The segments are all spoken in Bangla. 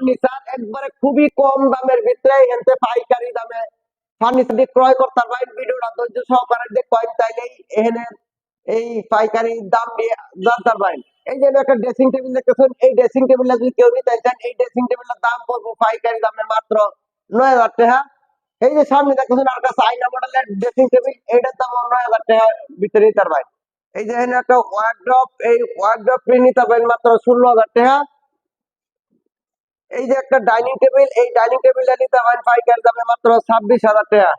ফার্নিচার একবারে খুবই কম দামের ভিতরে এনতে পাইকারি দামে। ফার্নিচার দিয়ে ক্রয় করতে পারেন ভিডিওটা ধৈর্য সহকারে দেখবেন তাইলেই এখানে এই পাইকারি দাম দিয়ে জানতে পারেন এই যে একটা ড্রেসিং টেবিল দেখতেছেন, এই ড্রেসিং টেবিলটা যদি কেউ নিতে চান এই ড্রেসিং টেবিলটার দাম পড়ব পাইকারি দামে মাত্র নয় হাজার টাকা। এই যে সামনে দেখতেছেন আর একটা চাইনা মডেলের ড্রেসিং টেবিল এইটার দাম নয় হাজার টাকা ভিতরে নিতে পারবেন। এই যে এখানে একটা ওয়ার্ড্রপ এই ওয়ার্ড্রপ প্রিন্ট নিতে পারবেন মাত্র ষোলো হাজার টাকা। এই যে একটা ডাইনিং টেবিল এই ডাইনিং টেবিলটা নিতে পারেন পাইকারি দামে মাত্র ছাব্বিশ হাজার টাকা।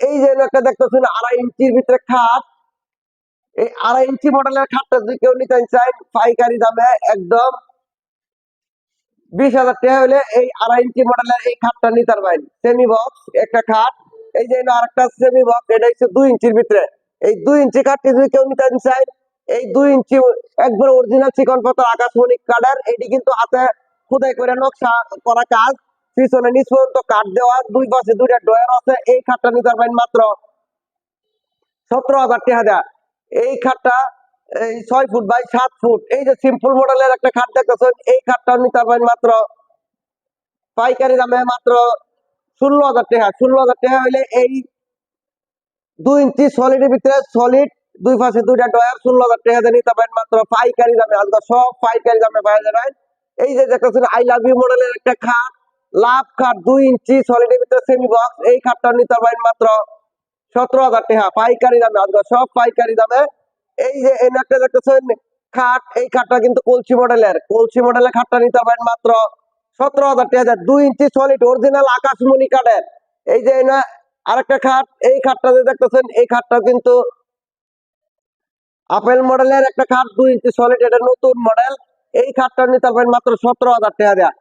এই যে একটা দেখতেছেন, আড়াই ইঞ্চির ভিতরে খাট। এই আড়াই ইঞ্চি মডেলের খাটটা যদি কেউ নিতে চান পাইকারি দামে একদম বিশ হাজার টাকা হলে এই আড়াই ইঞ্চি মডেলের এই খাটটা নিতে পারবেন। সেমি বক্স একটা খাট। এই যে আরেকটা সেমি বক্স এটা হচ্ছে দুই ইঞ্চির ভিতরে। এই দুই ইঞ্চি খাটটি যদি কেউ নিতে চান এই দুই ইঞ্চি একবার অরিজিনাল চিকন পাতার আকাশমণি কাঠের এটি কিন্তু হাতে খোদাই করে নকশা করা কাজ। পিছনে নিচ পর্যন্ত কাঠ দেওয়া, দুই পাশে দুইটা ডয়ার আছে। এই খাটটা নিতে পারবেন মাত্র সতেরো হাজার টাকা এই খাটটা এই ছয় ফুট বাই সাত ফুট। এই যে সিম্পল মডেলের একটা খাট দেখতেছেন, এই খাটটা নিতে পারবেন মাত্র পাইকারি দামে মাত্র ষোলো হাজার টাকা। ষোলো হাজার টাকা হইলে এই দুই ইঞ্চি সলিডের ভিতরে সলিড দুই পাশে দুইটা ডয়ার ষোলো হাজার টাকা নিতে পারেন মাত্র পাইকারি দামে। আজকে সব পাইকারি দামে পাওয়া যাবেন এই যে দেখতেছেন আই লাভ ইউ মডেলের একটা খাট। লাভ খাট দুই ইঞ্চি সলিডের ভিতরে সেমি বক্স এই খাটটা নিতে পারেন মাত্র সতেরো হাজার টাকা। পাইকারি দামে, আজকে সব পাইকারি দামে। এই যে এই একটা দেখতেছেন, খাট, এই খাটটা কিন্তু কলসি মডেলের কলসি মডেলের খাটটা নিতে পারেন মাত্র সতেরো হাজার টাকা। দুই ইঞ্চি সলিড অরিজিনাল আকাশমণি কাঠের। এই যে না, আরেকটা খাট, এই খাটটা যে দেখতেছেন, এই খাটটা কিন্তু আপেল মডেলের একটা খাট, দুই ইঞ্চি সলিড এটা নতুন মডেল এই খাটটা নিতে পারবেন মাত্র সতেরো হাজার টাকা দেয়া।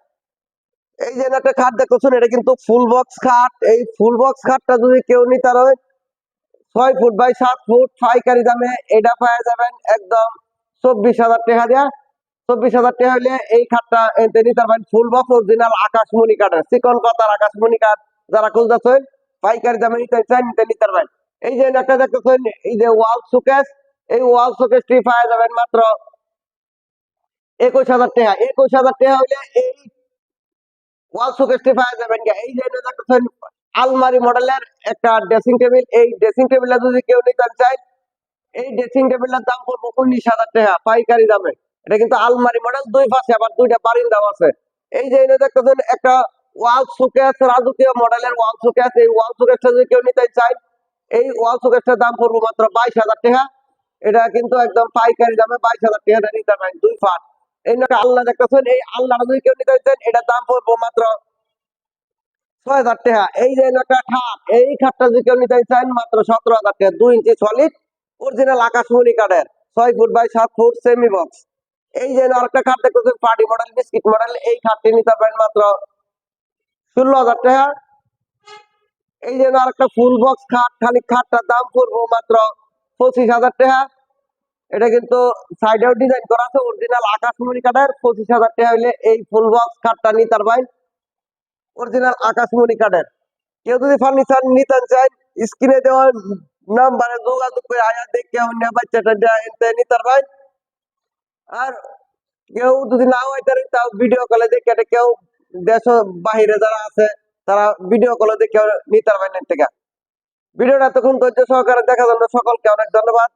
এই যে একটা খাট দেখতেছেন, এটা কিন্তু ফুল বক্স খাট। এই ফুল বক্স খাটটা যদি কেউ নিতে হয় ছয় ফুট বাই সাত ফুট, পাইকারি দামে এটা পাওয়া যাবেন একদম চব্বিশ হাজার টাকা দেয়া। চব্বিশ হাজার টাকা হলে এই খাটটা এতে নিতে পারবেন ফুল বক্স অরিজিনাল আকাশমণি কাঠের চিকন পাতার আকাশমণি কাঠ যারা খুঁজতেছেন, পাইকারি দামে নিতে চান নিতে নিতে পারবেন। এই যে একটা দেখতেছেন, এই যে ওয়াল সুকেস এই ওয়াল সুকেসটি পাওয়া যাবেন মাত্র একুশ হাজার টাকা, একুশ হাজার টাকা হলে এই আলমারি মডেলের একটা ড্রেসিং টেবিল এই ড্রেসিং টেবিলটা যদি কেউ নিতে চায়, এই ড্রেসিং টেবিলের দাম পড়ব উনিশ হাজার টাকা, পাইকারি দামে। এটা কিন্তু আলমারি মডেল, দুই পাশে আবার দুইটা বারিন্দাও আছে। এই যে এনে দেখতেছেন, একটা ওয়াল সুকেস রাজকীয় মডেলের ওয়াল সুকেস এই ওয়াল সুকেসটা যদি কেউ নিতে চায়, এই ওয়াল সুকেসটার দাম পড়ব মাত্র বাইশ হাজার টাকা। এটা কিন্তু একদম পাইকারি দামে বাইশ হাজার টাকা নিতে পারেন দুই ফাট এই একটা আল্লাহ দেখতেছেন, এই আল্লাহটা যদি কেউ নিতে এটার দাম পড়ব মাত্র ছয় হাজার টাকা। এই যে একটা খাট, এই খাটটা যদি কেউ নিতে চান মাত্র সতেরো হাজার টাকা, দুই ইঞ্চি সলিড অরিজিনাল আকাশমণি কাঠের, ছয় ফুট বাই সাত ফুট সেমি বক্স এই যে আরেকটা খাট দেখতেছেন পার্টি মডেল বিস্কিট মডেল এই খাটটি নিতে পারেন মাত্র ষোলো হাজার টাকা। এই যে আরেকটা ফুল বক্স খাট খালি খাটটার দাম পড়ব মাত্র পঁচিশ হাজার টাকা। এটা কিন্তু সাইডেও ডিজাইন করা আছে অরিজিনাল আকাশমণি কাঠের পঁচিশ হাজার টাকা হলে এই ফুল বক্স খাটটা নিতে পারবেন অরিজিনাল আকাশমণি কাঠের কেউ যদি ফার্নিচার নিতে চান স্ক্রিনে দেওয়া নাম্বারে যোগাযোগ করে আয়া দেখে অন্য বাচ্চাটা নিতে পারবেন আর কেউ যদি না হয় তাও ভিডিও কলে দেখে এটা কেউ দেশ বাহিরে যারা আছে, তারা ভিডিও কলে দেখে নিতে পারবেন এর থেকে ভিডিওটা তখন ধৈর্য সহকারে দেখার জন্য সকলকে অনেক ধন্যবাদ।